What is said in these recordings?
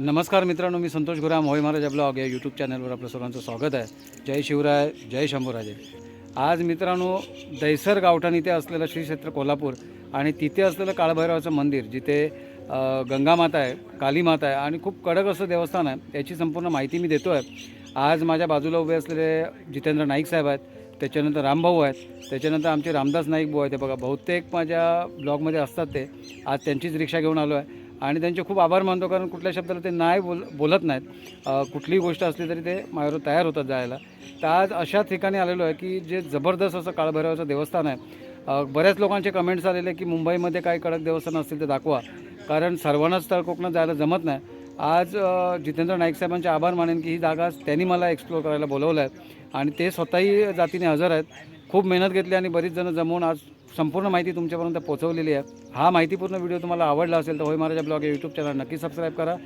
नमस्कार मित्रांनो मी संतोष गुराम होय महाराजा ब्लॉग या यूट्यूब चॅनलवर आपलं सर्वांचं स्वागत आहे. जय शिवराय जय शंभूराजे. आज मित्रांनो दैसर गावठाण इथे असलेलं श्री क्षेत्र कोल्हापूर आणि तिथे असलेलं काळभैरवाचं मंदिर जिथे गंगामाता आहे कालीमाता आहे आणि खूप कडक असं देवस्थान आहे याची संपूर्ण माहिती मी देतो आहे आज माझ्या बाजूला उभे असलेले जितेंद्र नाईक साहेब आहेत त्याच्यानंतर रामभाऊ आहेत त्याच्यानंतर आमचे रामदास नाईक भाऊ आहेत. ते बघा बहुतेक माझ्या ब्लॉगमध्ये असतात ते. आज त्यांचीच रिक्षा घेऊन आलो आहे. आणि त्यांचे खूप आभार मानतो कारण कुठल्या शब्दाला ते नाही बोल बोलत नाहीत. कुठलीही गोष्ट असली तरी ते माझ्यावर तयार होतात जायला. तर आज अशा ठिकाणी आलेलो आहे की जे जबरदस्त असं काळभैरवाचं देवस्थान आहे. बऱ्याच लोकांचे कमेंट्स आलेले की मुंबईमध्ये काही कडक देवस्थान असतील ते दाखवा. कारण सर्वांनाच तळ कोकणात जायला जमत नाही. आज जितेंद्र नाईक साहेबांचे आभार मानेन की ही जागा त्यांनी मला एक्सप्लोर करायला बोलवलं आहे आणि ते स्वतःही जातीने हजर आहेत. खूप मेहनत घेतली आणि बरीच जणं जमवून आज संपूर्ण माहिती तुमच्यापर्यंत पोहोचवलेली आहे. हा माहितीपूर्ण व्हिडिओ तुम्हाला आवडला असेल तर होय महाराजा ब्लॉग या यूट्यूब चॅनल नक्की सबस्क्राईब करा.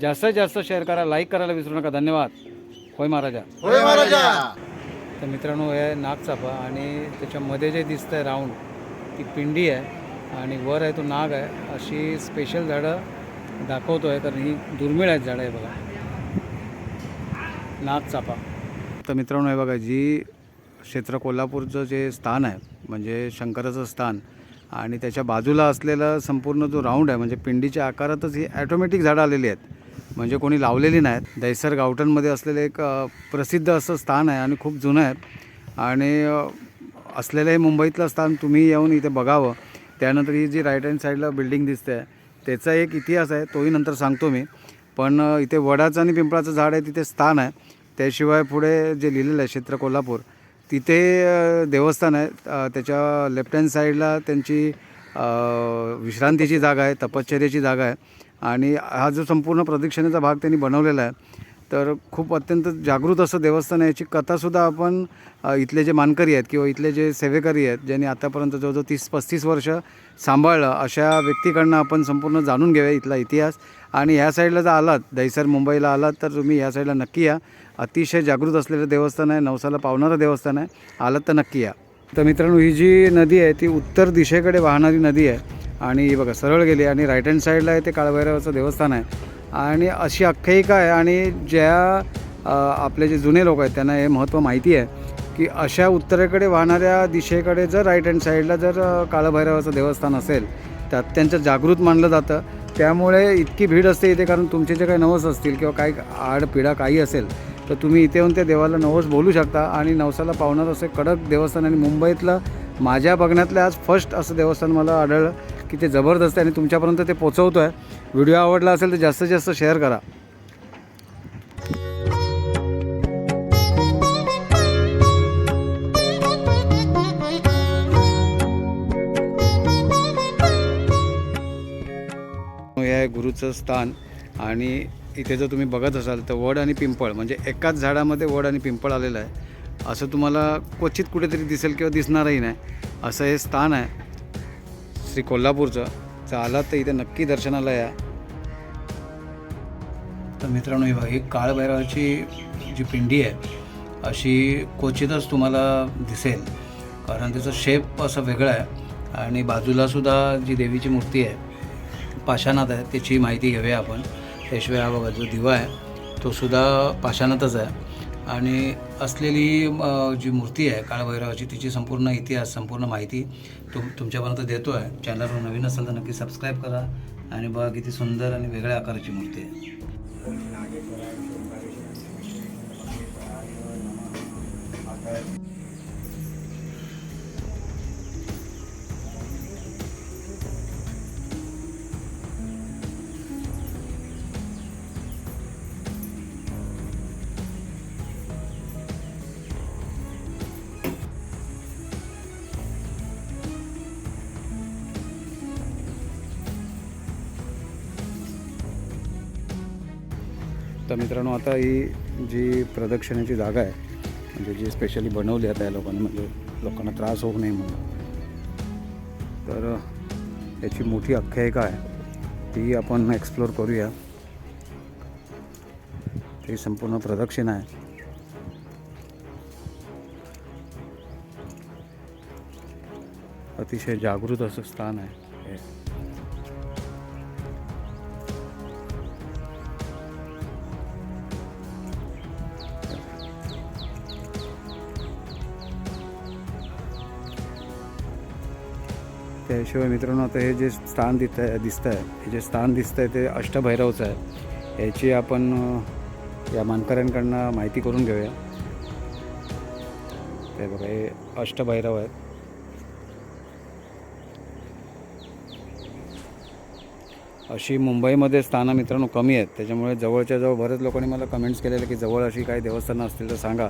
जास्तीत जास्त शेअर करा लाईक करायला विसरू नका. धन्यवाद. होय महाराजा. होय महाराजा. तर मित्रांनो हे आहे नागचाफा आणि त्याच्यामध्ये जे दिसतं आहे राऊंड ती पिंडी आहे आणि वर आहे तो नाग आहे. अशी स्पेशल झाडं दाखवतो आहे कारण ही दुर्मिळ आहेत झाडं आहे बघा. नागचाफा तर मित्रांनो हे बघा जी क्षेत्र कोल्हापूरचं जे स्थान आहे म्हणजे शंकराचं स्थान आणि त्याच्या बाजूला असलेला संपूर्ण जो राऊंड आहे म्हणजे पिंडीच्या आकारातच ही ॲटोमॅटिक झाडं आलेली आहेत. म्हणजे कोणी लावलेली नाहीत. दैसर गावठणमध्ये असलेलं एक प्रसिद्ध असं स्थान आहे आणि खूप जुनं आहे. आणि असलेलं हे मुंबईतलं स्थान तुम्ही येऊन इथे बघावं. त्यानंतर ही जी राईट हँड साईडला बिल्डिंग दिसते आहे त्याचा एक इतिहास आहे तोही नंतर सांगतो मी. पण इथे वडाचं आणि पिंपळाचं झाड आहे तिथे स्थान आहे. त्याशिवाय पुढे जे लिहिलेलं आहे क्षेत्र कोल्हापूर तिथे देवस्थान आहे. त्याच्या लेफ्ट हँड साईडला त्यांची विश्रांतीची जागा आहे तपश्चर्याची जागा आहे. आणि हा जो संपूर्ण प्रदक्षिणेचा भाग त्यांनी बनवलेला आहे तर खूप अत्यंत जागृत असं देवस्थान आहे. याची कथासुद्धा आपण इथले जे मानकरी आहेत किंवा इथले जे सेवेकरी आहेत ज्यांनी आतापर्यंत जवळजवळ तीस पस्तीस वर्ष सांभाळलं अशा व्यक्तीकडनं आपण संपूर्ण जाणून घेऊया इथला इतिहास. आणि ह्या साईडला जर आलात दैसर मुंबईला आलात तर तुम्ही ह्या साईडला नक्की या. अतिशय जागृत असलेलं देवस्थान आहे नवसाला पावणारं देवस्थान आहे. आलात तर नक्की या. तर मित्रांनो ही जी नदी आहे ती उत्तर दिशेकडे वाहणारी नदी आहे. आणि बघा सरळ गेली आणि राईट हँड साईडला आहे ते काळभैरवाचं देवस्थान आहे. आणि अशी आख्यायिका आहे. आणि ज्या आपले जे जुने लोक आहेत त्यांना हे महत्त्व माहिती आहे की अशा उत्तरेकडे वाहणाऱ्या दिशेकडे जर राईट हँड साईडला जर काळभैरवाचं देवस्थान असेल तर अत्यंत जागृत मानलं जातं. त्यामुळे इतकी भीड असते इथे कारण तुमचे जे काही नवस असतील किंवा काही आडपिडा काही असेल तर तुम्ही इथे येऊन त्या देवाला नवस बोलू शकता. आणि नवसाला पावणार असे कडक देवस्थान आणि मुंबईतलं माझ्या बघण्यातलं आज फर्स्ट असं देवस्थान मला आढळलं की ते जबरदस्त आहे आणि तुमच्यापर्यंत ते पोचवतो आहे व्हिडिओ आवडला असेल तर जास्तीत जास्त शेअर करा. आहे गुरुचं स्थान. आणि इथे जर तुम्ही बघत असाल तर वड आणि पिंपळ म्हणजे एकाच झाडामध्ये वड आणि पिंपळ आलेलं आहे. असं तुम्हाला क्वचित कुठेतरी दिसेल किंवा दिसणारही नाही. असं हे स्थान आहे. श्री कोल्हापूरचं. जर आलात तर इथे नक्की दर्शनाला या. तर मित्रांनो ही बघा ही काळभैरवाची जी पिंडी आहे अशी क्वचितच तुम्हाला दिसेल. कारण त्याचं शेप असं वेगळं आहे. आणि बाजूलासुद्धा जी देवीची मूर्ती आहे पाषाणात आहे त्याची माहिती घेऊया आपण. त्याशिवाय हा बघा जो दिवा आहे तो सुद्धा पाषाणातच आहे. आणि असलेली जी मूर्ती आहे काळभैरवाची तिची संपूर्ण इतिहास संपूर्ण माहिती तुम तुमच्यापर्यंत देतो आहे चॅनलवर नवीन असेल तर नक्की सबस्क्राईब करा. आणि बघा किती सुंदर आणि वेगळ्या आकाराची मूर्ती आहे. तर मित्रांनो आता ही जी प्रदक्षिणेची जागा आहे म्हणजे जी स्पेशली बनवली आहे या लोकांनी म्हणजे लोकांना त्रास होऊ नये म्हणून. तर याची मोठी आख्यायिका आहे. ती आपण एक्सप्लोर करूया. ती संपूर्ण प्रदक्षिणा आहे. अतिशय जागृत असं स्थान आहे त्याशिवाय मित्रांनो आता हे जे स्थान दिसत आहे दिसतं आहे हे जे स्थान दिसतं आहे ते अष्टभैरवचं आहे. याची आपण या मानकऱ्यांकडनं माहिती करून घेऊया. ते बघा हे अष्टभैरव आहेत. अशी मुंबईमध्ये स्थानं मित्रांनो कमी आहेत. त्याच्यामुळे जवळच्या जवळ बरेच लोकांनी मला कमेंट्स केलेले की जवळ अशी काही देवस्थानं असतील तर सांगा.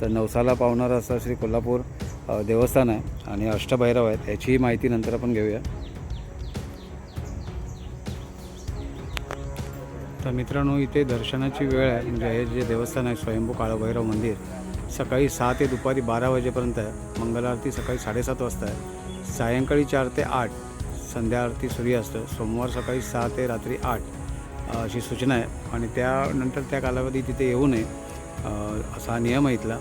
तर नवसाला पावणारं असं श्री कोल्हापूर देवस्थान आहे आणि अष्टभैरव आहेत याचीही माहिती नंतर आपण घेऊया. तर मित्रांनो इथे दर्शनाची वेळ आहे. म्हणजे हे जे देवस्थान आहे स्वयंभू काळभैरव मंदिर सकाळी सहा ते दुपारी बारा वाजेपर्यंत आहे. मंगल आरती सकाळी साडेसात वाजता आहे. सायंकाळी चार ते आठ संध्या आरती सूर्यास्त सोमवार सकाळी सहा ते रात्री आठ अशी सूचना आहे. आणि त्यानंतर त्या कालावधी तिथे येऊ नये. असा नियम आहे इथला.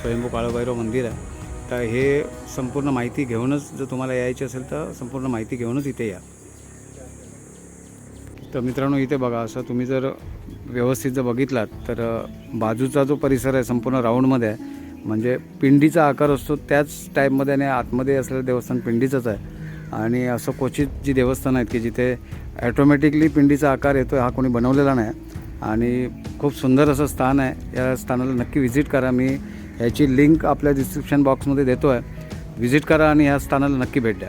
स्वयंभू काळभैरव मंदिर आहे. तर हे संपूर्ण माहिती घेऊनच जर तुम्हाला यायची असेल तर संपूर्ण माहिती घेऊनच इथे या. तर मित्रांनो इथे बघा असं तुम्ही जर व्यवस्थित जर बघितलात तर बाजूचा जो परिसर आहे संपूर्ण राऊंडमध्ये आहे. म्हणजे पिंडीचा आकार असतो त्याच टाईपमध्ये आणि आतमध्ये असलेलं देवस्थान पिंडीचंच आहे. आणि असं क्वचित जी देवस्थानं आहेत की जिथे ॲटोमॅटिकली पिंडीचा आकार येतो हा कोणी बनवलेला नाही. आणि खूप सुंदर असं स्थान आहे. या स्थानाला नक्की व्हिजिट करा. मी याची लिंक आपल्या डिस्क्रिप्शन बॉक्समध्ये देतो आहे व्हिजिट करा आणि या स्थानाला नक्की भेट द्या.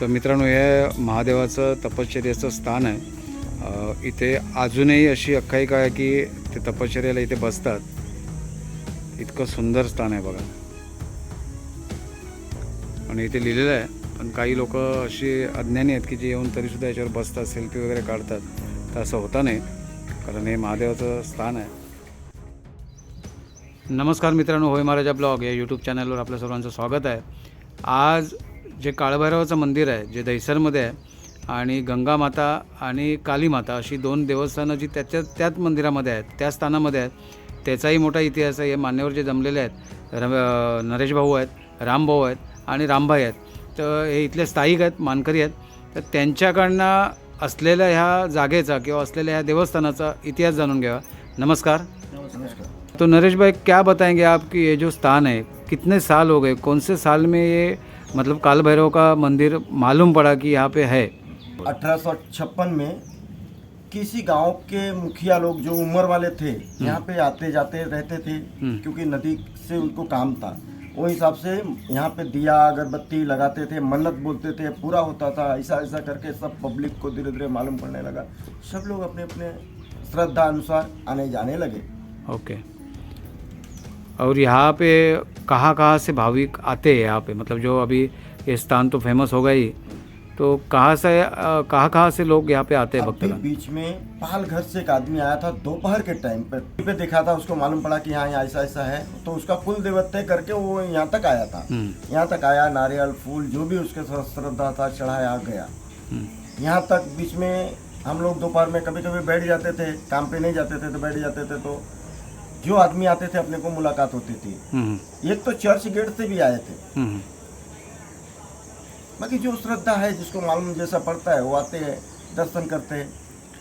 तर मित्रांनो हे महादेवाचं तपश्चर्याचं स्थान आहे. इथे अजूनही अशी अख्खायिका आहे की ते तपश्चर्याला इथे बसतात. इतकं सुंदर स्थान आहे बघा. आणि इथे लिहिलेलं आहे पण काही लोक अशी अज्ञानी आहेत की जे येऊन तरीसुद्धा याच्यावर बसतात सेल्फी वगैरे काढतात. तर असं होता नाही कारण हे महादेवाचं स्थान आहे. नमस्कार मित्रांनो होय महाराजा ब्लॉग या यूट्यूब चॅनलवर आपल्या सर्वांचं स्वागत आहे. आज जे काळभैरवाचं मंदिर आहे जे दहिसरमध्ये आहे आणि गंगा माता आणि काली माता अशी दोन देवस्थानं जी त्याच्या त्याच मंदिरामध्ये आहेत त्या स्थानामध्ये आहेत त्याचाही मोठा इतिहास आहे हे मान्यवर जे जमलेले आहेत रम नरेशभाऊ नरेश भाऊ आहेत रामभाऊ आहेत आणि रामभाई आहेत. तर हे इथले स्थायिक आहेत मानकरी आहेत. तर त्यांच्याकडनं असलेल्या ह्या जागेचा किंवा असलेल्या ह्या देवस्थानाचा इतिहास जाणून घ्यावा. नमस्कार. नमस्कार. तो नरेश भाई क्या बताएँगे आपकी ये जो स्थान है? कितने साल हो गए? कौन से साल में ये मतलब काल भैरव का मंदिर मालूम पड़ा कि यहाँ पे है? अठारह सौ छप्पन में किसी गाँव के मुखिया लोग जो उम्र वाले थे यहाँ पे आते जाते रहते थे हम्म। क्योंकि नदी से उनको काम था। वो हिसाब से यहाँ पे दिया अगरबत्ती लगाते थे मन्नत बोलते थे पूरा होता था ऐसा ऐसा करके सब पब्लिक को धीरे धीरे मालूम पड़ने लगा। सब लोग अपने अपने श्रद्धा अनुसार आने जाने लगे। ओके। और यहाँ पे कहाँ कहाँ से भाविक आते हैं यहाँ पे? मतलब जो अभी ये स्थान तो फ़ेमस हो गई तो कहाँ से कहाँ कहाँ से लोग यहाँ पे आते हैं भक्तगण? बीच में पाल घर से एक आदमी आया था दोपहर के टाइम पे। पे देखा था उसको मालूम पड़ा कि हाँ यहाँ ऐसा ऐसा है। तो उसका कुल देवत्य करके वो यहाँ तक आया था। हम्म, यहाँ तक आया नारियल फूल जो भी उसके श्रद्धा था चढ़ाया गया। हम्म, यहाँ तक बीच में हम लोग दोपहर में कभी कभी बैठ जाते थे काम पे नहीं जाते थे तो बैठ जाते थे तो जो आदमी आते थे अपने को मुलाकात होती थी। हम्म, एक तो चर्च गेट से भी आए थे। हम्म, बाकी जो श्रद्धा है जिसको मालूम जैसा पड़ता है वो आते हैं दर्शन करते हैं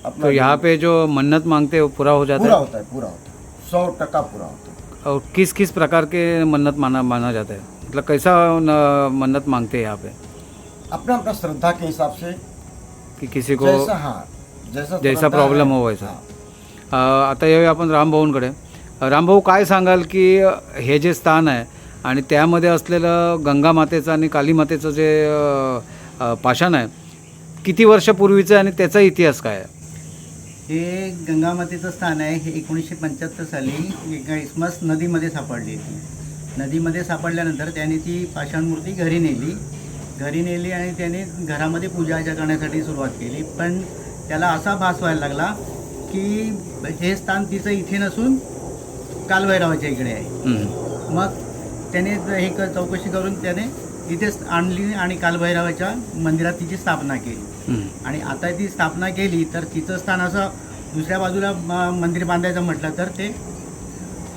अपना तो यहाँ पे जो मन्नत मांगते हैं वो पूरा हो जाता पूरा है होता है पूरा होता है। सौ टका पूरा होता है। और किस किस प्रकार के मन्नत माना माना जाता है? मतलब कैसा मन्नत मांगते हैं यहाँ पे? अपना अपना श्रद्धा के हिसाब से की किसी को जैसा हाँ जैसा जैसा प्रॉब्लेम हो वैसा। हाँ। आता येऊया आपण रामभाऊंकडे रामभाऊ काय सांगाल की हे जे स्थान आहे आणि त्यामध्ये असलेलं गंगा मातेचं आणि काली मातेचं जे पाषाण आहे किती वर्षापूर्वीचं आणि त्याचा इतिहास काय आहे? हे गंगामातेचं स्थान आहे हे एकोणीसशे पंच्याहत्तर साली एका इस्मस नदीमध्ये सापडली होती. नदीमध्ये सापडल्यानंतर त्याने ती पाषाणमूर्ती घरी नेली. घरी नेली आणि त्याने घरामध्ये पूजा अर्चा करण्यासाठी सुरुवात केली. पण त्याला असा भास व्हायला लागला की हे स्थान तिचं इथे नसून कालभैरवाच्या इकडे आहे. हम्म. मग त्याने हे क- चौकशी करून त्याने इथेच आणली आणि कालभैरवाच्या मंदिरात तिची स्थापना केली. हम्म. आणि आता ती स्थापना केली तर तिचं स्थान असं दुसऱ्या बाजूला म- मंदिर बांधायचं म्हटलं तर ते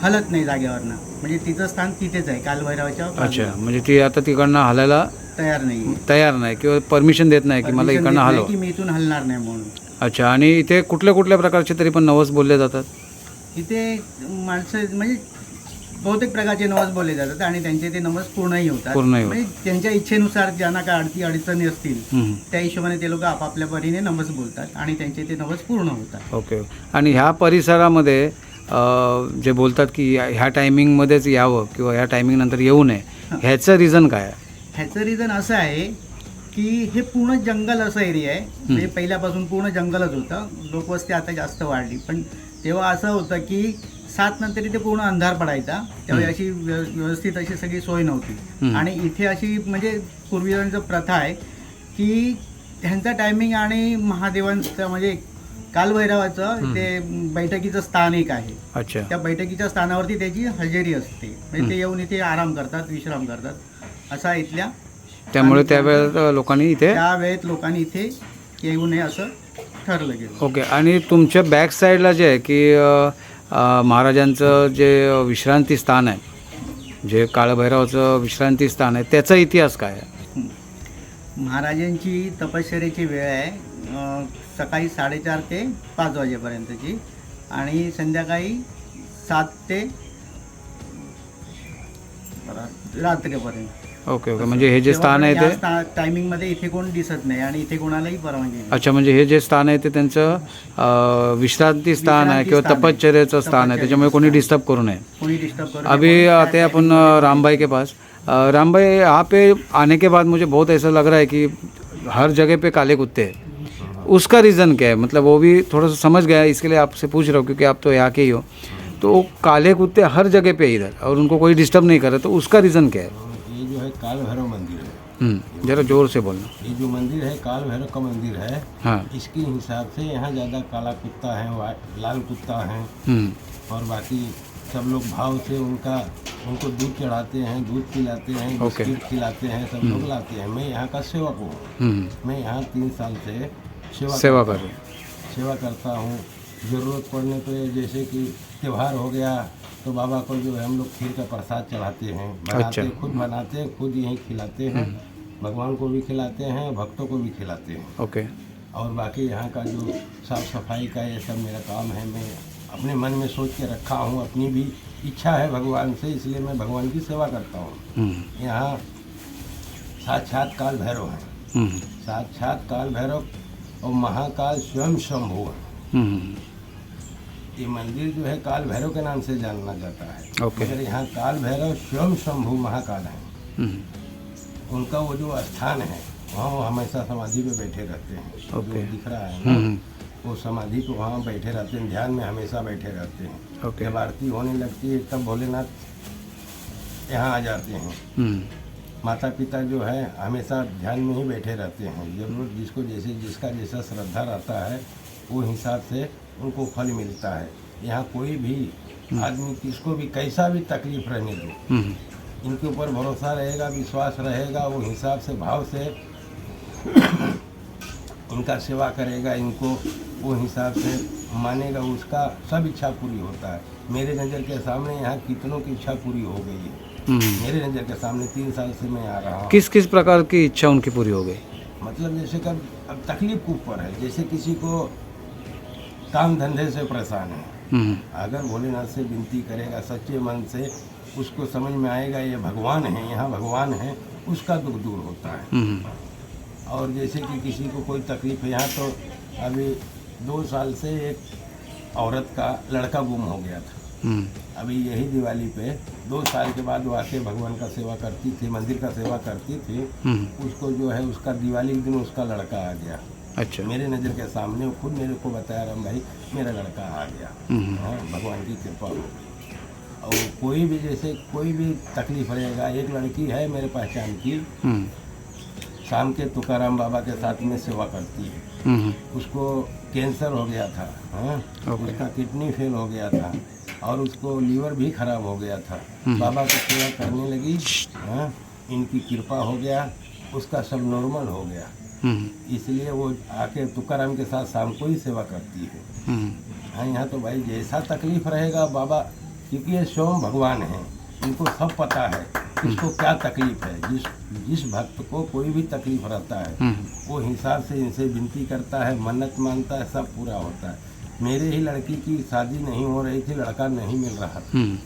हलत नाही जागेवरनं. म्हणजे तिचं स्थान तिथेच आहे कालभैरवाच्या अच्छा बाजूला. म्हणजे ती आता तिकडनं हलायला तयार नाही. तयार नाही किंवा परमिशन देत नाही की मला Permission इकडनं नाही हलव. की मी इथून हलणार नाही म्हणून. अच्छा आणि इथे कुठल्या कुठल्या प्रकारचे तरी पण नवस बोलले जातात? तिथे माणसं म्हणजे बहुतेक प्रकारचे नवस बोलले जातात आणि त्यांचे ते नवस पूर्णही होतात. पूर्णही होतात. म्हणजे त्यांच्या इच्छेनुसार ज्यांना काय अडती अडचणी असतील हम्म. त्या हिशोबाने ते लोक आपापल्या परीने नवस बोलतात आणि त्यांचे ते नवस पूर्ण होतात. ओके. आणि ह्या परिसरामध्ये अ, जे बोलतात की ह्या टायमिंगमध्येच यावं किंवा ह्या टायमिंगनंतर येऊ नये ह्याचं रिझन काय आहे? ह्याचं रिझन असं आहे की हे पूर्ण जंगल असं एरिया आहे. म्हणजे पहिल्यापासून पूर्ण जंगलच होतं. लोकवस्ती आता जास्त वाढली. पण तेव्हा असं होतं की सात नंतर इथे पूर्ण अंधार पडायचा. त्यावेळी अशी व्य- व्यवस्थित अशी सगळी सोय नव्हती. आणि इथे अशी म्हणजे पूर्वीजांचं प्रथा आहे की त्यांचा टायमिंग आणि महादेवांचं म्हणजे कालभैरवाचं ते बैठकीचं स्थान एक आहे. अच्छा. त्या बैठकीच्या स्थानावरती त्याची हजेरी असते. म्हणजे ते येऊन इथे आराम करतात विश्राम करतात. असा इथल्या त्यामुळे त्यावेळेस लोकांनी इथे त्या वेळेत लोकांनी इथे येऊ नये असं ठरलं गेलं. ओके आणि तुमच्या बॅक साईडला जे आहे की अ, अ, महाराजांचं जे विश्रांती स्थान आहे जे काळभैरवाचं विश्रांती स्थान आहे त्याचा इतिहास काय आहे? महाराजांची तपश्चर्याची वेळ आहे अं, सकाळी साडेचार ते पाच वाजेपर्यंतची आणि संध्याकाळी सात ते रा- रात्रीपर्यंत. Okay okay. म्हणजे हे जे स्थान आहे ते टायमिंगमध्ये इथे कोण दिसत नाही आणि इथे कोणालाही परवानगी नाही. अच्छा म्हणजे हे जे स्थान आहे ते त्यांचं अ, विश्रांती स्थान आहे विश्रांती किंवा स्थान आहे. तपश्चर्याचं स्थान आहे. त्याच्यामुळे कोणी. डिस्टर्ब करू नये. कोई डिस्टर्ब करो अभी आते हैं अपन अ, राम भाई के पास. अ, राम भाई यहाँ पे आने के बाद मुझे बहुत ऐसा लग रहा है कि हर जगह पे काले कुत्ते हैं। उसका रीज़न क्या है? मतलब वो भी थोड़ा सा समझ गया है इसके लिए आपसे पूछ रहा हूँ क्योंकि आप तो यहाँ के ही हो। तो काले कुत्ते हर जगह पे हैं इधर और उनको कोई डिस्टर्ब नहीं कर रहा तो उसका रीज़न क्या ये है? काल भैरव मंदिर है। हम्म, जरा ज़ोर से बोलना। ये जो मंदिर है काल भैरव का मंदिर है हाँ। इसके हिसाब से यहाँ ज़्यादा काला कुत्ता है लाल कुत्ता है। हम्म, और बाकी सब लोग भाव से उनका उनको दूध चढ़ाते हैं दूध पिलाते हैं। बिस्किट खिलाते हैं सब लोग लाते हैं। मैं यहाँ का सेवक हूँ। हम्म, मैं यहाँ तीन साल से सेवा सेवा कर सेवा करता हूँ। ज़रूरत पड़ने पे जैसे कि त्यौहार हो गया तो बाबा को जो है हम लोग खीर का प्रसाद चढ़ाते हैं। बनाते अच्छा। खुद बनाते हैं खुद यहीं खिलाते हैं। भगवान को भी खिलाते हैं भक्तों को भी खिलाते हैं। ओके। और बाकी यहाँ का जो साफ़ सफ़ाई का ये सब मेरा काम है मैं अपने मन में सोच के रखा हूँ अपनी भी इच्छा है भगवान से इसलिए मैं भगवान की सेवा करता हूँ। हम्म, यहाँ साक्षात काल भैरव हैं। हम्म, साक्षात काल भैरव और महाकाल स्वयं शंभु है। हम्म, ये मंदिर जो है काल भैरव के नाम से जाना जाता है। ओके। मगर यहाँ काल भैरव स्वयं शंभु महाकाल हैं। हम्म, उनका वो जो स्थान है वहाँ वो हमेशा समाधि पे बैठे रहते हैं। ओके। जो दिख रहा है हम्म, हम्म, वो समाधि पे वहाँ बैठे रहते हैं ध्यान में हमेशा बैठे रहते हैं। ओके। जब आरती होने लगती है तब भोलेनाथ यहाँ आ जाते हैं। माता पिता जो है हमेशा ध्यान में ही बैठे रहते हैं। ज़रूरत जिसको जैसे जिसका जैसा श्रद्धा रहता है वो हिसाब से उनको फल मिलता है। यहाँ कोई भी आदमी किसको भी कैसा भी तकलीफ़ रहने दो। हम्म, इनके ऊपर भरोसा रहेगा विश्वास रहेगा वो हिसाब से भाव से इनका सेवा करेगा इनको वो हिसाब से मानेगा उसका सब इच्छा पूरी होता है। मेरे नज़र के सामने यहाँ कितनों की इच्छा पूरी हो गई है। हम्म। मेरे नज़र के सामने तीन साल से मैं आ रहा हूँ। किस किस प्रकार की इच्छा उनकी पूरी हो गई? मतलब जैसे कब अब तकलीफ़ के ऊपर है। जैसे किसी को काम धंधे से परेशान है। हम्म, अगर भोलेनाथ से विनती करेगा सच्चे मन से उसको समझ में आएगा ये भगवान है यहाँ भगवान है उसका दुख दूर होता है। हम्म, और जैसे कि किसी को कोई तकलीफ़ है यहाँ तो अभी दो साल से एक औरत का लड़का गुम हो गया था। हम्म, अभी यही दिवाली पे दो साल के बाद वो आके भगवान का सेवा करती थी मंदिर का सेवा करती थी। उसको जो है उसका दिवाली के दिन उसका लड़का आ गया। अच्छा। मेरे नज़र के सामने वो खुद मेरे को बताया राम भाई मेरा लड़का आ गया। हम्म, हाँ भगवान की कृपा हो गई। और कोई भी जैसे कोई भी तकलीफ़ रहेगा एक लड़की है मेरे पहचान की हम्म, शाम के तुकाराम बाबा के साथ में सेवा करती है। हम्म, उसको कैंसर हो गया था हाँ। उसका किडनी फेल हो गया था और उसको लीवर भी खराब हो गया था। बाबा की सेवा करने लगी हाँ। इनकी कृपा हो गया उसका सब नॉर्मल हो गया। इसलिए वो आके तुकाराम के साथ शाम को ही सेवा करती है। हम्म, हाँ यहाँ तो भाई जैसा तकलीफ़ रहेगा बाबा क्योंकि ये स्वयं भगवान है इनको सब पता है किसको क्या तकलीफ़ है जिस जिस भक्त को कोई भी तकलीफ़ रहता है हम्म, वो हिसाब से इनसे विनती करता है मन्नत माँगता है सब पूरा होता है। मेरे ही लड़की की शादी नहीं हो रही थी लड़का नहीं मिल रहा था। हम्म,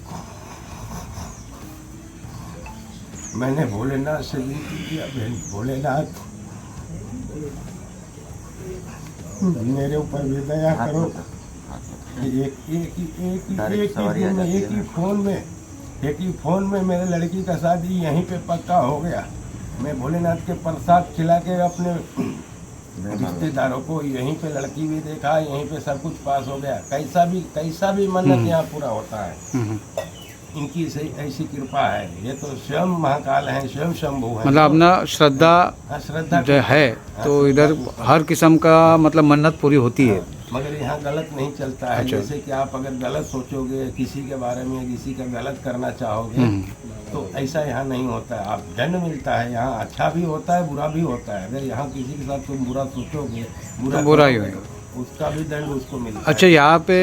मैंने भोलेनाथ से विनती किया भोलेनाथ मेरे ऊपर भी दया करो। कि एक एक ही एक ही एक ही में एक ही फ़ोन में एक ही फ़ोन में मेरे लड़की का शादी यहीं पे पक्का हो गया। मैं भोलेनाथ के प्रसाद खिला के अपने रिश्तेदारों को यहीं पे लड़की भी देखा यहीं पे सब कुछ पास हो गया। कैसा भी कैसा भी मन्नत यहाँ पूरा होता है। हम्म. इनकी ऐसी कृपा है। ये तो स्वयं महाकाल है स्वयं शंभु है। मतलब अपना श्रद्धा हाँ, श्रद्धा जो है तो इधर हर किस्म का मतलब मन्नत पूरी होती है। मगर यहाँ गलत नहीं चलता है। अच्छा। जैसे कि आप अगर गलत सोचोगे किसी के बारे में किसी का गलत करना चाहोगे हम्म. तो ऐसा यहाँ नहीं होता है। आप दंड मिलता है यहाँ अच्छा भी होता है बुरा भी होता है। अगर यहाँ किसी के साथ तुम बुरा सोचोगे बुरा तो बुरा ही होगा। उसका भी दंड उसको मिलता अच्छा यहाँ पे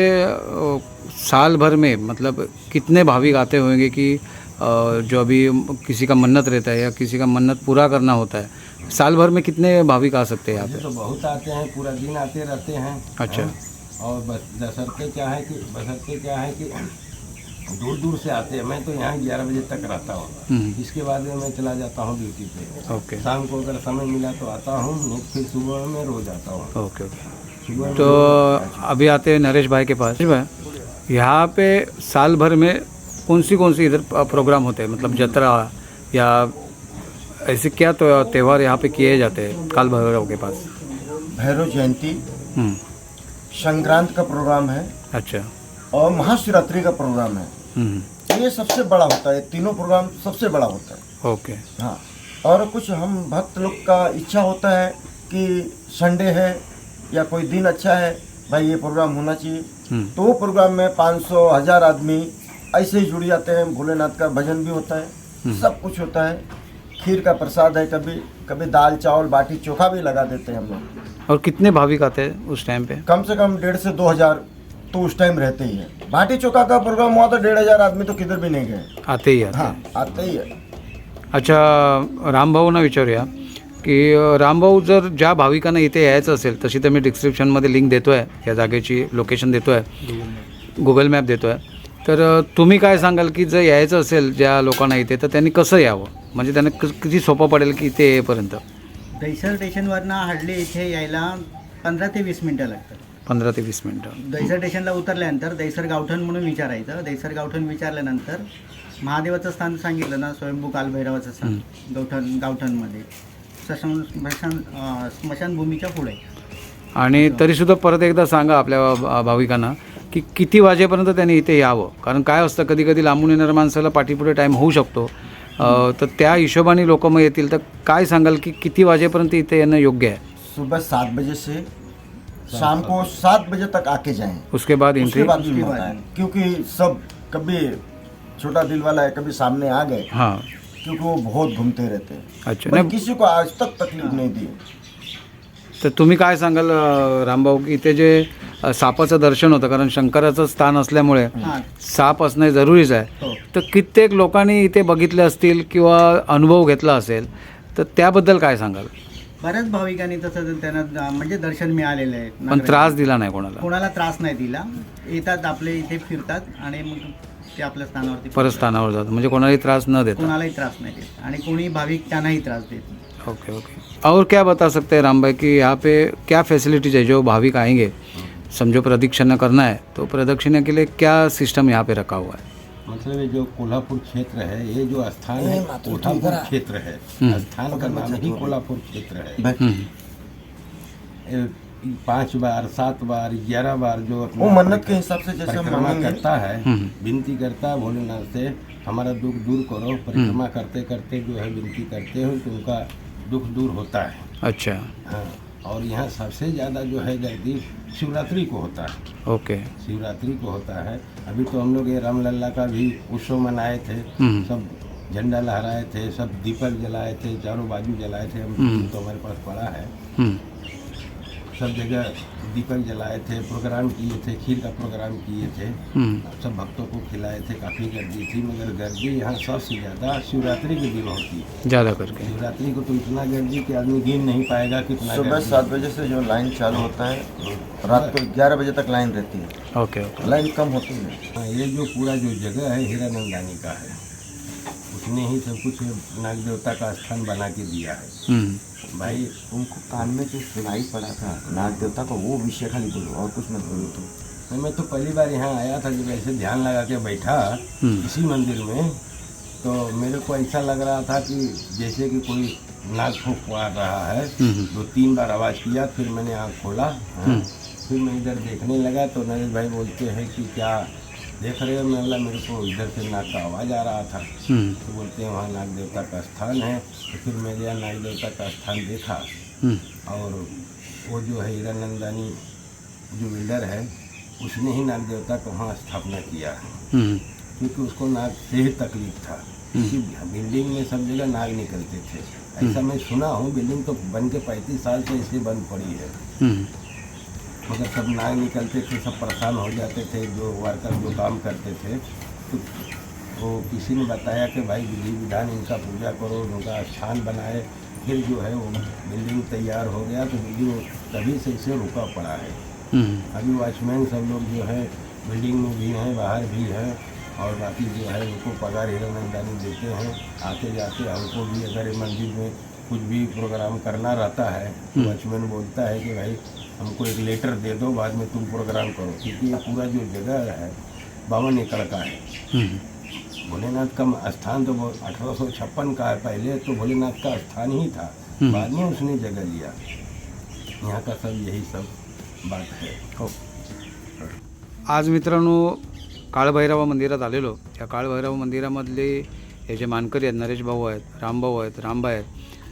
साल भर में मतलब कितने भाविक आते होंगे कि जो अभी किसी का मन्नत रहता है या किसी का मन्नत पूरा करना होता है साल भर में कितने भाविक आ सकते हैं है यहाँ ऐसे तो बहुत आते हैं पूरा दिन आते रहते हैं। अच्छा। हाँ, और बस बसरते क्या है कि बसरते क्या है कि दूर दूर से आते हैं। मैं तो यहाँ ग्यारह बजे तक रहता हूँ। हम्म, इसके बाद में मैं चला जाता हूँ ड्यूटी पे। ओके। शाम को अगर समय मिला तो आता हूँ नहीं फिर सुबह में रोज आता हूँ। Okay okay. तो अभी आते हैं नरेश भाई के पास। भाई। यहाँ पे साल भर में कौन सी कौन सी इधर प्रोग्राम होते हैं? मतलब जतरा या ऐसे क्या तो त्यौहार यहाँ पे किए जाते हैं काल भैरव के पास? भैरव जयंती। हम्म, संक्रांत का प्रोग्राम है। अच्छा। और महाशिवरात्रि का प्रोग्राम है। हम्म, ये सबसे बड़ा होता है। तीनों प्रोग्राम सबसे बड़ा होता है। ओके। हाँ। और कुछ हम भक्त लोग का इच्छा होता है कि संडे है या कोई दिन अच्छा है भाई ये प्रोग्राम होना चाहिए। तो वो प्रोग्राम में 500 हज़ार आदमी ऐसे ही जुड़ जाते हैं। भोलेनाथ का भजन भी होता है सब कुछ होता है। खीर का प्रसाद है कभी कभी दाल चावल बाटी चोखा भी लगा देते हैं हम लोग। और कितने भाविक आते हैं उस टाइम पे? कम से कम डेढ़ से दो हज़ार तो उस टाइम रहते ही है। बाटी चोखा का प्रोग्राम हुआ तो डेढ़ हज़ार आदमी तो किधर भी नहीं गए। आते ही आते हाँ आते ही है। अच्छा राम भाव ना विचारूया। की रामभाऊ जर ज्या भाविकांना इथे यायचं असेल तशी तर मी डिस्क्रिप्शनमध्ये लिंक देतो आहे या जागेची लोकेशन देतो आहे गुगल मॅप देतो आहे तर तुम्ही काय सांगाल की जर यायचं असेल ज्या लोकांना इथे तर त्यांनी कसं यावं? म्हणजे त्यांना क- किती सोपं पडेल की इथे येईपर्यंत? दहिसर स्टेशनवरनं हार्डली इथे यायला पंधरा ते वीस मिनटं लागतात. पंधरा ते वीस मिनटं. दहिसर स्टेशनला उतरल्यानंतर दहिसर गावठण म्हणून विचारायचं. दहिसर गावठण विचारल्यानंतर महादेवाचं स्थान सांगितलं ना स्वयंभू कालभैरवाचं स्थान गवठण गावठणमध्ये. स्मशान स्मशान अं, स्मशानभूमीच्या पुढे. आणि तरीसुद्धा परत एकदा सांगा आपल्या भा- भाविकांना की किती वाजेपर्यंत त्यांनी इथे यावं? कारण काय असतं कधी कधी लांबून येणाऱ्या माणसाला पाठीपुढे टाईम होऊ शकतो. अ, तर त्या हिशोबाने लोक मग येतील. तर काय सांगाल की किती वाजेपर्यंत इथे येणं योग्य आहे? सुबह सात बजे से शाम को सात बजे तक आके जाएं। उसके बाद उसके एंट्री बाद। भी होता है। क्योंकि सब कभी छोटा दिल वाला है कभी सामने आ गए। हां। क्योंकि वो बहुत घूमते रहते हैं। अच्छा नाही। किसी को आज तक तकलीफ नहीं दी। तर तुम्ही काय सांगाल अ, रामभाऊ की इथे जे अ, सापाचं दर्शन होतं कारण शंकराचं स्थान असल्यामुळे हां. साप असणं जरुरीच आहे. हो. तर कित्येक लोकांनी इथे बघितले असतील किंवा अनुभव घेतला असेल तर त्याबद्दल काय सांगाल? बऱ्याच भाविकांनी तसं त्यांना अं, म्हणजे दर्शन मिळालेलं आहे. पण त्रास दिला नाही कोणाला. कोणाला त्रास नाही दिला. येतात आपले इथे फिरतात आणि मग ते आपल्या स्थानावरती परत स्थानावर जातो. म्हणजे कोणालाही त्रास न देता. कोणालाही त्रास नाही देत. आणि कोणी भाविक त्यांनाही त्रास देत नाही. Okay okay. और क्या बता सकते हैं राम भाई कि यहाँ पे क्या फैसिलिटीज़ है? जो भाविक आएँगे समझो प्रदक्षिणा करना है तो प्रदक्षिणा के लिए क्या सिस्टम यहाँ पे रखा हुआ है? मतलब ये जो कोल्हापुर क्षेत्र है ये जो स्थान है कोल्हापुर क्षेत्र है। हम्म। स्थान का नाम ही कोल्हापुर क्षेत्र है। हम्म, ये पाँच बार सात बार ग्यारह बार जो अपना वो मन्नत के हिसाब से जैसे हम परिक्रमा करता है हम्म। विनती करता है भोलेनाथ से हमारा दुख दूर करो परिक्रमा करते करते जो है विनती करते हो तो उनका दुख दूर होता है। अच्छा। हाँ और यहाँ सबसे ज़्यादा जो है गर्दी शिवरात्रि को होता है। ओके। शिवरात्रि को होता है। अभी तो हम लोग ये रामलला का भी उत्सव मनाए थे हम्म। सब झंडा लहराए थे सब दीपक जलाए थे चारों बाजू जलाए थे हम हम्म। तो हमारे पास पड़ा है। हम्म, सब जगह दीपक जलाए थे प्रोग्राम किए थे खीर का प्रोग्राम किए थे। हम्म, सब भक्तों को खिलाए थे काफ़ी गर्दी थी मगर गर्दी यहाँ सबसे ज़्यादा शिवरात्रि के दिन होती है। ज़्यादा करके। शिवरात्रि को तो इतना गर्दी कि आदमी गिन नहीं पाएगा कितना सुबह सात बजे से जो लाइन चालू होता है रात को ग्यारह बजे तक लाइन रहती है। Okay okay. लाइन कम होती है। हाँ, ये जो पूरा जो जगह है हीरानंदानी का है। उसने ही सब कुछ नाग देवता का स्थान बना के दिया है हम्म. भाई उनको कान में जो सुनाई पड़ा था नाग देवता का वो विषय खाली बोलो और कुछ मत बोलो तुम नहीं, मैं तो पहली बार यहाँ आया था जब ऐसे ध्यान लगा के बैठा हम्म. इसी मंदिर में तो मेरे को ऐसा लग रहा था कि जैसे कि कोई नाग फूक पड़ रहा है हम्म. दो तीन बार आवाज़ किया फिर मैंने आँख खोला हाँ। फिर मैं इधर देखने लगा तो नरेश भाई बोलते हैं कि क्या देख रहे हो मैं बोला मेरे को इधर से नाग का आवाज़ आ रहा था। हम्म. तो बोलते हैं वहाँ नाग देवता का स्थान है। तो फिर मैंने यहाँ नाग देवता का स्थान देखा। हम्म. और वो जो है हीरानंदानी जो बिल्डर है उसने ही नाग देवता को वहाँ स्थापना किया। है हम्म. क्योंकि उसको नाग से ही तकलीफ़ था। क्योंकि बिल्डिंग में सब जगह नाग निकलते थे। ऐसा मैं सुना हूँ बिल्डिंग तो बन के पैंतीस साल से इसलिए बंद पड़ी है। हम्म. मगर सब नाग निकलते थे सब परेशान हो जाते थे जो वर्कर जो काम करते थे तो वो किसी ने बताया कि भाई विधि विधान इनका पूजा करो उनका स्थान बनाए फिर जो है वो बिल्डिंग तैयार हो गया तो बिल्डिंग तभी से इसे रुका पड़ा है हम्म. अभी वॉचमैन सब लोग जो है बिल्डिंग में भी हैं बाहर भी हैं और बाकी जो है उनको पगार हीरानंदानी देते हैं आते जाते हमको भी अगर मंदिर में कुछ भी प्रोग्राम करना रहता है तो वॉचमैन बोलता है कि भाई हमको एक लेटर दे दो बाद में तुम प्रोग्राम करो। क्योंकि ये पूरा जो जगह है बावन एकड़ का है. भोलेनाथ का स्थान तो अठारह सौ छप्पन का है पहले तो भोलेनाथ का स्थान ही था. बाद में उसने जगह लिया। यहाँ का सब यही सब बात है। हो। आज मित्रांनो काळभैरव मंदिरात आलेलो. या काळभैरव मंदिरामधले हे जे मानकरी आहेत नरेश भाऊ आहेत रामभाऊ आहेत रामबाई आहेत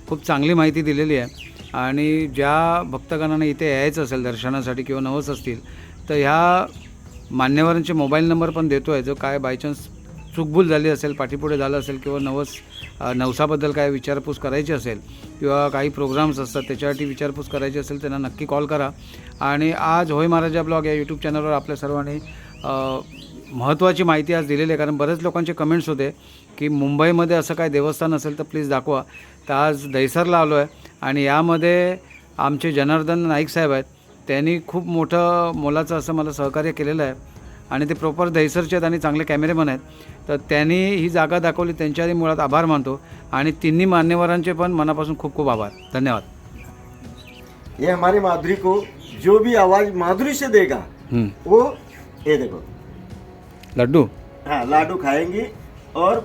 खूप चांगली माहिती दिलेली आहे. आणि ज्या भक्तगणांना इथे यायचं असेल दर्शनासाठी किंवा नवस असतील तर ह्या मान्यवरांचे मोबाईल नंबर पण देतो आहे जो काय बायचान्स चूकभूल झाली असेल पाठीपुढे झालं असेल किंवा नवस नवसाबद्दल काय विचारपूस करायची असेल किंवा काही प्रोग्राम्स असतात त्याच्यासाठी विचारपूस करायची असेल त्यांना नक्की कॉल करा. आणि आज होय महाराजा ब्लॉग या यूट्यूब चॅनलवर आपल्या सर्वांनी महत्त्वाची माहिती आज दिलेली आहे. कारण बरेच लोकांचे कमेंट्स होते. की मुंबईमध्ये असं काय देवस्थान असेल तर प्लीज दाखवा. तर आज दहिसरला आलो आहे आणि यामध्ये आमचे जनार्दन नाईक साहेब आहेत. त्यांनी खूप मोठं मोलाचं असं मला सहकार्य केलेलं आहे. आणि ते प्रॉपर दहिसरचे आहेत आणि चांगले कॅमेरेमन आहेत. तर त्यांनी ही जागा दाखवली त्यांच्याही मुळात आभार मानतो. आणि तिन्ही मान्यवरांचे पण मनापासून खूप खूप आभार. धन्यवाद. ये हमारी माधुरी को जो भी आवाज माधुरी से देगा. वो ये देखो। लड्डू? हाँ लाडू खाएंगी और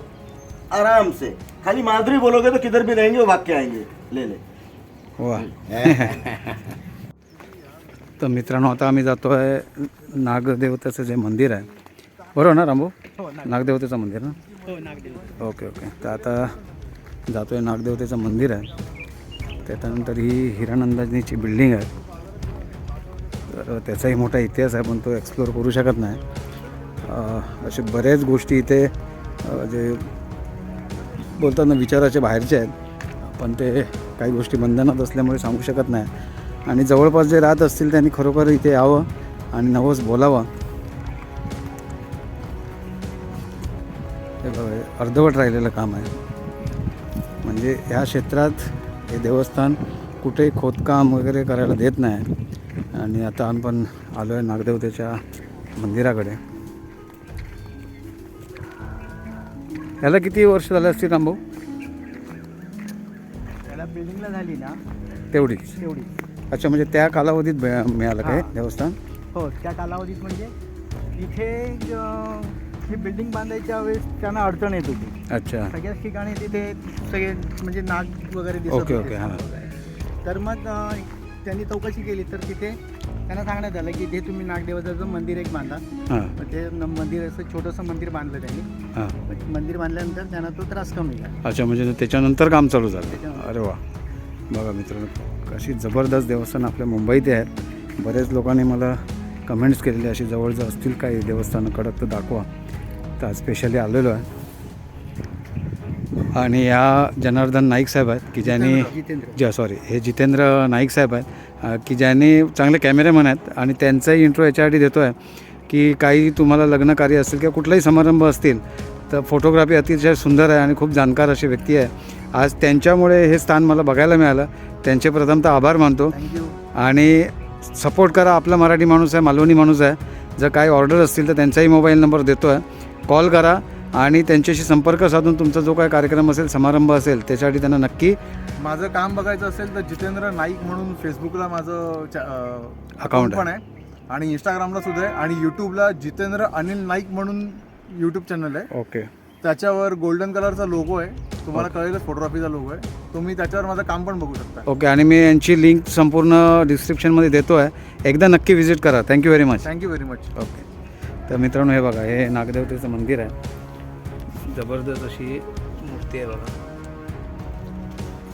आराम से। खाली माधुरी बोलोगे तो किधर भी रहेंगे वो भाग के आएंगे। ले ले। वा तर मित्रांनो आता आम्ही जातो आहे नागदेवतेचं जे मंदिर आहे. बरोबर ना रामभाऊ? नागदेवतेचं मंदिर ना? Okay okay. तर आता जातो आहे नागदेवतेचं मंदिर आहे. त्याच्यानंतर ही हिरानंदाजीची बिल्डिंग आहे. तर त्याचाही मोठा इतिहास आहे पण तो एक्सप्लोअर करू शकत नाही. असे बरेच गोष्टी इथे जे बोलताना विचाराच्या विचाराचे बाहेरचे आहेत. पण ते काही गोष्टी बंधनात असल्यामुळे सांगू शकत नाही. आणि जवळपास जे राहत असतील त्यांनी खरोखर इथे यावं आणि नवस बोलावं. हे बघा अर्धवट राहिलेलं काम आहे. म्हणजे ह्या क्षेत्रात हे देवस्थान कुठेही खोदकाम वगैरे करायला देत नाही. आणि आता आपण आलो आहे नागदेवतेच्या मंदिराकडे. ह्याला किती वर्ष झाले असतील रामभाऊ? त्याला बिल्डिंगला झाली ना. तेवढीच तेवढी. अच्छा म्हणजे त्या कालावधीत भे- मिळालं काय हां. देवस्थान? हो त्या कालावधीत म्हणजे इथे अं, हे बिल्डिंग बांधायच्या वेळेस त्यांना अडचण येत होती. अच्छा. सगळ्याच ठिकाणी तिथे सगळे म्हणजे नाग वगैरे दिसत ओके, होते. ओके, हां. तर मग अं, त्यांनी चौकशी केली तर तिथे त्यांना सांगण्यात आलं की इथे तुम्ही नागदेवताचं मंदिर एक बांधा. हां. मग ते न- मंदिर असं छोटंसं मंदिर बांधलं त्यांनी. हां. मग मंदिर बांधल्यानंतर त्यांना तो त्रास कमी झाला. अच्छा म्हणजे त्याच्यानंतर काम चालू झालं. त्याच्यानंतर. अरे वा. बघा मित्रांनो कशी जबरदस्त देवस्थान आपल्या मुंबईत आहेत बरेच लोकांनी मला कमेंट्स केलेले अशी जवळचं असतील काही देवस्थानं कडक तर दाखवा. तर आज स्पेशली आलेलो आहे. आणि या जनार्दन नाईक साहेब आहेत की ज्यांनी जितेंद्र ज्या सॉरी हे जितेंद्र नाईक साहेब आहेत. की ज्यांनी चांगले कॅमेरेमन आहेत आणि त्यांचाही इंट्रो याच्यासाठी देतो आहे की काही तुम्हाला लग्न कार्य असेल किंवा कुठलाही समारंभ असतील तर फोटोग्राफी अतिशय सुंदर आहे आणि खूप जाणकार अशी व्यक्ती आहे. आज त्यांच्यामुळे हे स्थान मला बघायला मिळालं. त्यांचे प्रथमतः आभार मानतो. आणि सपोर्ट करा आपला मराठी माणूस आहे मालवणी माणूस आहे. जर काही ऑर्डर असतील तर त्यांचाही मोबाईल नंबर देतो आहे कॉल करा. आणि त्यांच्याशी संपर्क साधून तुमचा जो काय कार्यक्रम असेल समारंभ असेल त्याच्यासाठी त्यांना नक्की माझं काम बघायचं असेल तर जितेंद्र नाईक म्हणून फेसबुकला माझं अकाउंट पण आहे. आणि इंस्टाग्रामला सुद्धा आहे. आणि यूट्यूबला जितेंद्र अनिल नाईक म्हणून यूट्यूब चॅनल आहे. ओके. त्याच्यावर गोल्डन कलरचा लोगो आहे. तुम्हाला कळेलच फोटोग्राफीचा लोगो आहे. तुम्ही त्याच्यावर माझं काम पण बघू शकता. ओके आणि मी यांची लिंक संपूर्ण डिस्क्रिप्शनमध्ये देतो आहे. एकदा नक्की व्हिजिट करा. Thank you very much thank you very much okay तर मित्रांनो हे बघा हे नागदेवतेचं मंदिर आहे. ज़बरदस्त अशी मूर्ती आहे बघा.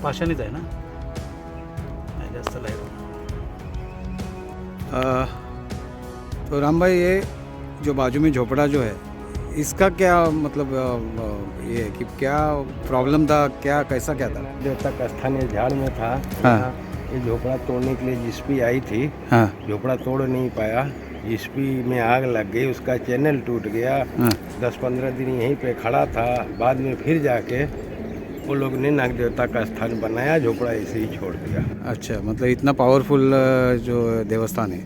पाषाणीच आहे ना? नाही जास्त लाईट तो राम भाई ये जो बाजू में झोपड़ा जो है इसका क्या मतलब ये है कि क्या प्रॉब्लम था? क्या कैसा क्या था? देवता का स्थानीय झाड़ में था हाँ। ये झोपड़ा तोड़ने के लिए जिसपी आई थी हाँ। झोपड़ा तोड़ नहीं पाया। जिसपी में आग लग गई उसका चैनल टूट गया। दस पंद्रह दिन यहीं पे खड़ा था। बाद में फिर जाके वो लोग ने नाग देवता का स्थान बनाया झोपड़ा ऐसे ही छोड़ दिया। अच्छा मतलब इतना पावरफुल जो देवस्थान है।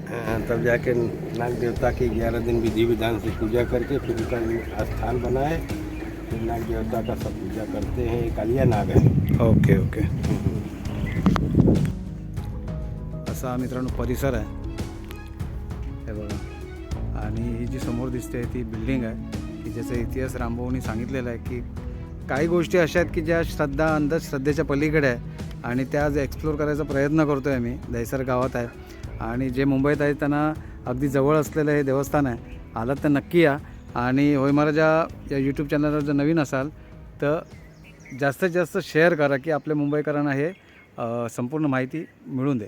तब जाके नाग देवता की ग्यारह दिन विधि विधान से पूजा करके फिर उनका स्थान बनाए। फिर नाग देवता का सब पूजा करते हैं कालिया नाग है। ओके ओके असा मित्रांनो परिसर आहे हे। आणि ही जी समोर दिसते ती बिल्डिंग आहे की ज्याचा इतिहास रामभाऊनी सांगितलेला आहे की काही गोष्टी अशा आहेत की ज्या श्रद्धा अंधश्रद्धेच्या पलीकडे आहे आणि त्या आज एक्सप्लोर करायचा प्रयत्न करतो आहे मी दहिसर गावात आहे. आणि जे मुंबईत आहे त्यांना अगदी जवळ असलेलं हे देवस्थान आहे. आलात तर नक्की या. आणि होय महाराजा या यूट्यूब चॅनलवर जर नवीन असाल तर जास्तीत जास्त शेअर करा की आपल्या मुंबईकरांना हे संपूर्ण माहिती मिळून दे.